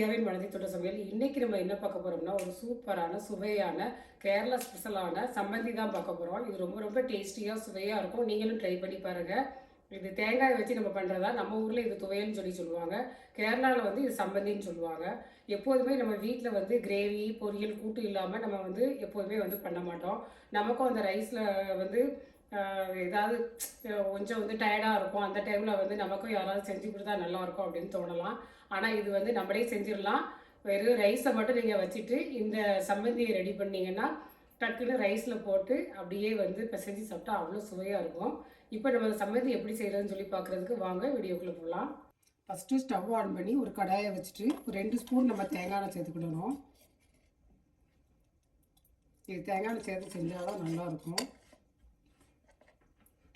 பிரியாவின் மனதை தொட்ட சமையல் இன்னைக்கு நம்ம என்ன பார்க்க போறோம்னா ஒரு சூப்பரான சுவையான கேரளா ஸ்பெஷலான சம்மந்தி தான் பார்க்க போறோம். இது ரொம்ப ரொம்ப டேஸ்டியா சுவையா இருக்கும். நீங்களும் ட்ரை பண்ணி பாருங்க. இது தேங்காய் வச்சு நம்ம பண்றதா? நம்ம ஊர்ல இது துவையல்னு சொல்லி சொல்லுவாங்க. கேரளாவில் வந்து இது சம்பந்தின்னு சொல்லுவாங்க. எப்போதுமே நம்ம வீட்டில் வந்து கிரேவி பொரியல் கூட்டு இல்லாமல் நம்ம வந்து எப்போதுமே வந்து பண்ண மாட்டோம். நமக்கும் அந்த ரைஸில் வந்து ஏதாவது கொஞ்சம் வந்து டயர்டாக இருக்கும். அந்த டைமில் வந்து நமக்கும் யாராவது செஞ்சு கொடுத்தா நல்லா இருக்கும் அப்படின்னு தோணலாம். ஆனால் இது வந்து நம்மளே செஞ்சிடலாம். வெறும் ரைஸை மட்டும் நீங்கள் வச்சுட்டு இந்த சம்மந்தியை ரெடி பண்ணீங்கன்னா டக்குன்னு ரைஸில் போட்டு அப்படியே வந்து இப்போ செஞ்சு சாப்பிட்டா அவ்வளோ சுவையாக இருக்கும். இப்போ நம்ம அந்த சம்மந்தி எப்படி செய்கிறதுன்னு சொல்லி பார்க்குறதுக்கு வாங்க வீடியோக்குள்ளே போகலாம். ஃபஸ்ட்டு ஸ்டவ் ஆன் பண்ணி ஒரு கடாயை வச்சுட்டு ஒரு ரெண்டு ஸ்பூன் நம்ம தேங்காய் சேர்த்துக்கிடணும் இது தேங்காய் எண்ணெய் சேர்த்து செஞ்சால் தான் நல்லாயிருக்கும்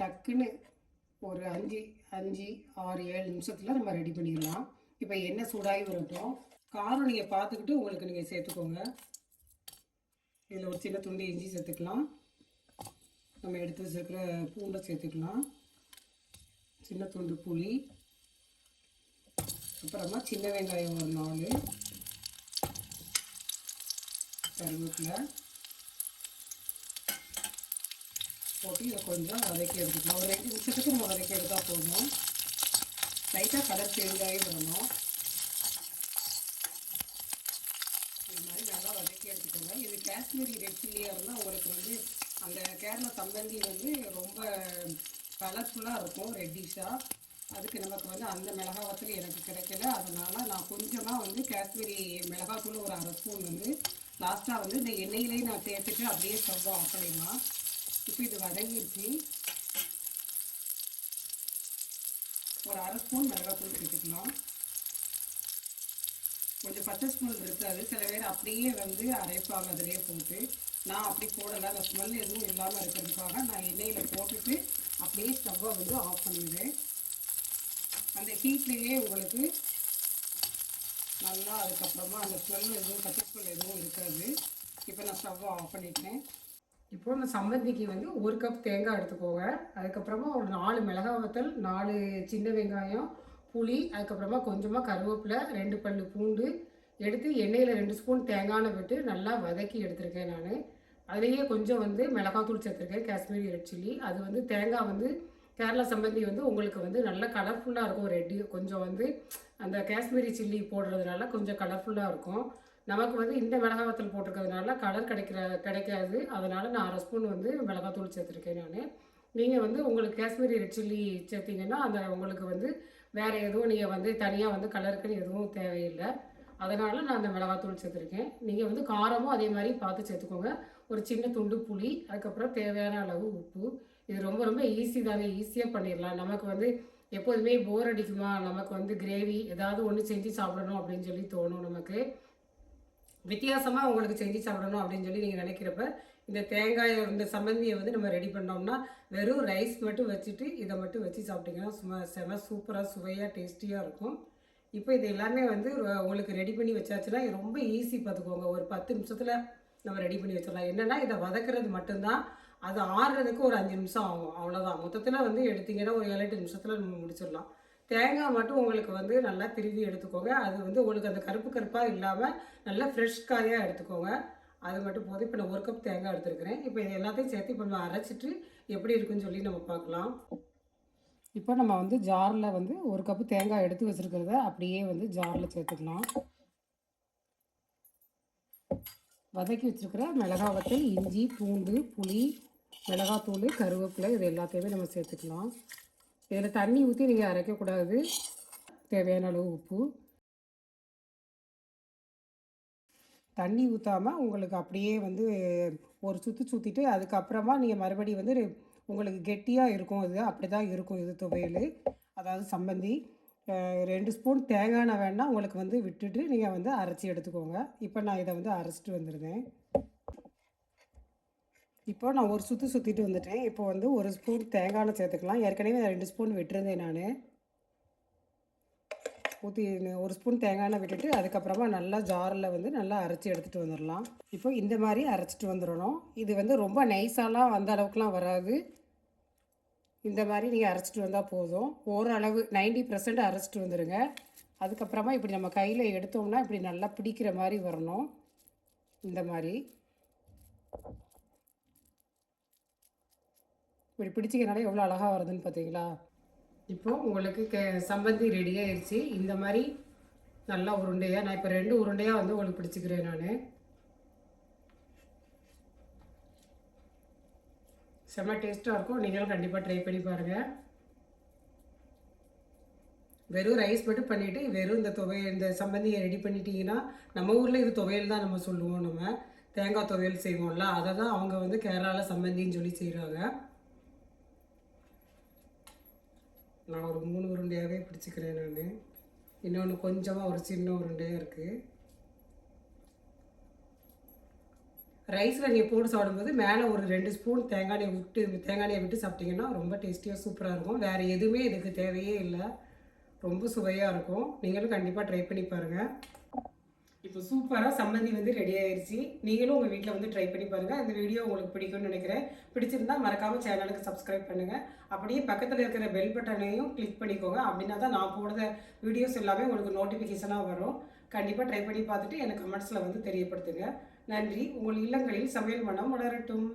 டக்குன்னு ஒரு அஞ்சு அஞ்சு ஆறு ஏழு நிமிஷத்தில் நம்ம ரெடி பண்ணிடலாம். இப்போ எண்ணெய் சூடாகி வரட்டும். காரம் நீங்கள் பார்த்துக்கிட்டு உங்களுக்கு நீங்கள் சேர்த்துக்கோங்க. இதில் ஒரு சின்ன துண்டு இஞ்சி சேர்த்துக்கலாம். நம்ம எடுத்து வச்சுருக்கிற பூண்டை சேர்த்துக்கலாம். சின்ன துண்டு புளி. அப்புறமா சின்ன வெங்காயம் ஒரு நாலு. கருவேப்பிலை. போட்டு இதை கொஞ்சம் வதக்கி எடுத்துக்கலாம் ஒரு ரெண்டு நிமிஷத்துக்கு நம்ம வதக்கி எடுத்தால் போதும். லைட்டாக கலர் தேங்காய் வரணும். இது மாதிரி நல்லா வதக்கி எடுத்துக்கோங்க. இது காஷ்மீரி ரெட் சில்லியாக இருந்தால் உங்களுக்கு வந்து அந்த கேரள சம்பந்தி வந்து ரொம்ப கலர்ஃபுல்லாக இருக்கும் ரெட்டிஷாக அதுக்கு நமக்கு வந்து அந்த மிளகா வசதி எனக்கு கிடைக்கல. அதனால் நான் கொஞ்சமாக வந்து காஷ்மீரி மிளகாத்தூள் ஒரு அரை ஸ்பூன் வந்து லாஸ்ட்டாக வந்து இந்த எண்ணெயிலேயே நான் சேர்த்துட்டு அப்படியே ஸ்டவ் ஆஃப் பண்ணிடலாம் இப்போ இது வதங்கிடுச்சு ஒரு அரை ஸ்பூன் மிளகாத்தூள் சேர்த்துக்கலாம் கொஞ்சம் பச்சை ஸ்மெல் இருக்காது. சில பேர் அப்படியே வந்து அரைப்பாங்க அதிலே போட்டு. நான் அப்படி போடலை. அந்த ஸ்மெல் எதுவும் இல்லாமல் இருக்கிறதுக்காக நான் எண்ணெயில் போட்டுட்டு அப்படியே ஸ்டவ்வை வந்து ஆஃப் பண்ணிடுவேன் அந்த ஹீட்லேயே உங்களுக்கு நல்லா அதுக்கப்புறமா அந்த ஸ்மெல் எதுவும் பச்சை ஸ்மெல் எதுவும் இருக்காது. இப்போ நான் ஸ்டவ்வை ஆஃப் பண்ணிட்டேன். இப்போ இந்த சம்மந்திக்கு வந்து ஒரு கப் தேங்காய் எடுத்துக்கோங்க. அதுக்கப்புறமா ஒரு நாலு மிளகாய் வத்தல் நாலு சின்ன வெங்காயம் புளி அதுக்கப்புறமா கொஞ்சமாக கருவேப்பிலை ரெண்டு பல்லு பூண்டு எடுத்து எண்ணெயில் ரெண்டு ஸ்பூன் தேங்காய் விட்டு நல்லா வதக்கி எடுத்திருக்கேன் நான். அதுலேயே கொஞ்சம் வந்து மிளகாத்தூள் சேர்த்துருக்கேன் காஷ்மீரி ரெட் சில்லி அது வந்து தேங்காய் வந்து கேரளா சம்பந்தி வந்து உங்களுக்கு வந்து நல்லா கலர்ஃபுல்லாக இருக்கும் ரெட்டு கொஞ்சம் வந்து அந்த காஷ்மீரி சில்லி போடுறதுனால கொஞ்சம் கலர்ஃபுல்லாக இருக்கும். நமக்கு வந்து இந்த மிளகாய் வத்தல் போட்டிருக்கிறதுனால கலர் கிடைக்கிற கிடைக்காது. அதனால் நான் அரை ஸ்பூன் வந்து மிளகாத்தூள் சேர்த்துருக்கேன் நான். நீங்கள் வந்து உங்களுக்கு காஷ்மீரி ரெட் சில்லி சேர்த்திங்கன்னா அந்த உங்களுக்கு வந்து வேறு எதுவும் நீங்கள் வந்து தனியாக வந்து கலருக்குன்னு எதுவும் தேவையில்லை. அதனால் நான் அந்த மிளகாத்தூள் சேர்த்துருக்கேன். நீங்கள் வந்து காரமும் அதே மாதிரி பார்த்து சேர்த்துக்கோங்க. ஒரு சின்ன துண்டு புளி அதுக்கப்புறம் தேவையான அளவு உப்பு. இது ரொம்ப ரொம்ப ஈஸி தானே ஈஸியாக பண்ணிடலாம். நமக்கு வந்து எப்போதுமே போர் அடிக்குமா? நமக்கு வந்து கிரேவி ஏதாவது ஒன்று செஞ்சு சாப்பிடணும் அப்படின்னு சொல்லி தோணும் நமக்கு. வித்தியாசமாக உங்களுக்கு செஞ்சு சாப்பிடணும் அப்படின்னு சொல்லி நீங்கள் நினைக்கிறப்ப இந்த தேங்காயை இந்த சம்மந்தியை வந்து நம்ம ரெடி பண்ணோம்னா வெறும் ரைஸ் மட்டும் வச்சுட்டு இதை மட்டும் வச்சு சாப்பிட்டீங்கன்னா சும்மா செம சூப்பராக சுவையாக டேஸ்டியாக இருக்கும். இப்போ இது எல்லாமே வந்து உங்களுக்கு ரெடி பண்ணி வச்சாச்சுன்னா ரொம்ப ஈஸி பார்த்துக்கோங்க. ஒரு பத்து நிமிஷத்தில் நம்ம ரெடி பண்ணி வச்சிடலாம். என்னென்னா இதை வதக்குறது மட்டும்தான். அது ஆறுறதுக்கு ஒரு அஞ்சு நிமிஷம் ஆகும். அவ்வளோதான் மொத்தத்தில் வந்து எடுத்திங்கன்னா ஒரு ஏழு எட்டு நிமிஷத்தில் நம்ம முடிச்சிடலாம். தேங்காய் மட்டும் உங்களுக்கு வந்து நல்லா திருவி எடுத்துக்கோங்க. அது வந்து உங்களுக்கு அந்த கருப்பு கருப்பாக இல்லாமல் நல்லா ஃப்ரெஷ் காயாக எடுத்துக்கோங்க. அது மட்டும் போதும். இப்போ நான் ஒரு கப் தேங்காய் எடுத்துருக்கிறேன். இப்போ இது எல்லாத்தையும் சேர்த்து இப்போ நம்ம அரைச்சிட்டு எப்படி இருக்குன்னு சொல்லி நம்ம பார்க்கலாம். இப்போ நம்ம வந்து ஜாரில் வந்து ஒரு கப்பு தேங்காய் எடுத்து வச்சுருக்கிறத அப்படியே வந்து ஜாரில் சேர்த்துக்கலாம். வதக்கி வச்சுருக்கிற மிளகா வத்தல் இஞ்சி பூண்டு புளி மிளகாத்தூள் கருவேப்பிலை இது எல்லாத்தையுமே நம்ம சேர்த்துக்கலாம். இதில் தண்ணி ஊற்றி நீங்கள் அரைக்கக்கூடாது தேவையான அளவு உப்பு. தண்ணி ஊற்றாமல் உங்களுக்கு அப்படியே வந்து ஒரு சுற்றி சுற்றிட்டு அதுக்கப்புறமா நீங்கள் மறுபடியும் வந்து உங்களுக்கு கெட்டியாக இருக்கும். இது அப்படி தான் இருக்கும். இது துவையல். அதாவது சம்பந்தி. ரெண்டு ஸ்பூன் தேங்காய் வேணால் உங்களுக்கு வந்து விட்டுட்டு நீங்கள் வந்து அரைச்சி எடுத்துக்கோங்க. இப்போ நான் இதை வந்து அரைச்சிட்டு வந்துடுவேன் இப்போ நான் ஒரு சுற்று சுற்றிட்டு வந்துட்டேன். இப்போ வந்து ஒரு ஸ்பூன் தேங்காய் சேர்த்துக்கலாம். ஏற்கனவே நான் ரெண்டு ஸ்பூன் விட்டுருந்தேன் நான். ஊற்றி ஒரு ஸ்பூன் தேங்காய் எண்ணெய் விட்டுட்டு அதுக்கப்புறமா நல்லா ஜாரில் வந்து நல்லா அரைச்சி எடுத்துகிட்டு வந்துடலாம். இப்போ இந்த மாதிரி அரைச்சிட்டு வந்துடணும். இது வந்து ரொம்ப நைஸாலாம் அந்த அளவுக்குலாம் வராது. இந்த மாதிரி நீங்கள் அரைச்சிட்டு வந்தால் போதும். ஓரளவு நைன்டி பர்சன்ட் அரைச்சிட்டு வந்துடுங்க அதுக்கப்புறமா இப்படி நம்ம கையில் எடுத்தோம்னா இப்படி நல்லா பிடிக்கிற மாதிரி வரணும். இந்த மாதிரி. இப்படி பிடிச்சிக்கிறனால எவ்வளோ அழகாக வருதுன்னு பார்த்தீங்களா இப்போ உங்களுக்கு கே சம்பந்தி ரெடி ஆயிடுச்சு இந்த மாதிரி நல்லா உருண்டையாக நான் இப்போ ரெண்டு உருண்டையாக வந்து உங்களுக்கு பிடிச்சிக்கிறேன் நான். செம்ம டேஸ்ட்டாக இருக்கும். நீங்களும் கண்டிப்பாக ட்ரை பண்ணி பாருங்கள் வெறும் ரைஸ் மட்டும் பண்ணிவிட்டு வெறும் இந்த துவையல் இந்த சம்பந்தியை ரெடி பண்ணிட்டீங்கன்னா நம்ம ஊரில் இது துவையல் தான் நம்ம சொல்லுவோம் நம்ம. தேங்காய் துவையல் செய்வோம்ல அதை தான் அவங்க வந்து கேரளாவில் சம்பந்தின்னு சொல்லி செய்கிறாங்க நான் ஒரு மூணு உருண்டையாகவே பிடிச்சிக்கிறேன் நான். இன்னொன்று கொஞ்சமாக ஒரு சின்ன உருண்டையாக இருக்குது ரைஸில் நீங்கள் போட்டு சாப்பிடும்போது மேலே ஒரு ரெண்டு ஸ்பூன் தேங்காய் எண்ணெய் விட்டு தேங்காய் எண்ணெய் விட்டு சாப்பிட்டீங்கன்னா ரொம்ப டேஸ்டியாக சூப்பராக இருக்கும். வேறு எதுவுமே இதுக்கு தேவையே இல்லை. ரொம்ப சுவையாக இருக்கும். நீங்களும் கண்டிப்பாக ட்ரை பண்ணி பாருங்கள் இப்போ சூப்பராக சம்மந்தி வந்து ரெடி ஆயிடுச்சு நீங்களும் உங்கள் வீட்டில் வந்து ட்ரை பண்ணி பாருங்கள் இந்த வீடியோ உங்களுக்கு பிடிக்கும்னு நினைக்கிறேன். பிடிச்சிருந்தா மறக்காமல் சேனலுக்கு சப்ஸ்கிரைப் பண்ணுங்கள் அப்படியே பக்கத்தில் இருக்கிற பெல் பட்டனையும் கிளிக் பண்ணிக்கோங்க. அப்படின்னா தான் நான் போடுற வீடியோஸ் எல்லாமே உங்களுக்கு நோட்டிஃபிகேஷனாக வரும். கண்டிப்பாக ட்ரை பண்ணி பார்த்துட்டு எனக்கு கமெண்ட்ஸில் வந்து தெரியப்படுத்துங்க. நன்றி. உங்கள் இல்லங்களில் சமையல் மனம் வளரட்டும்.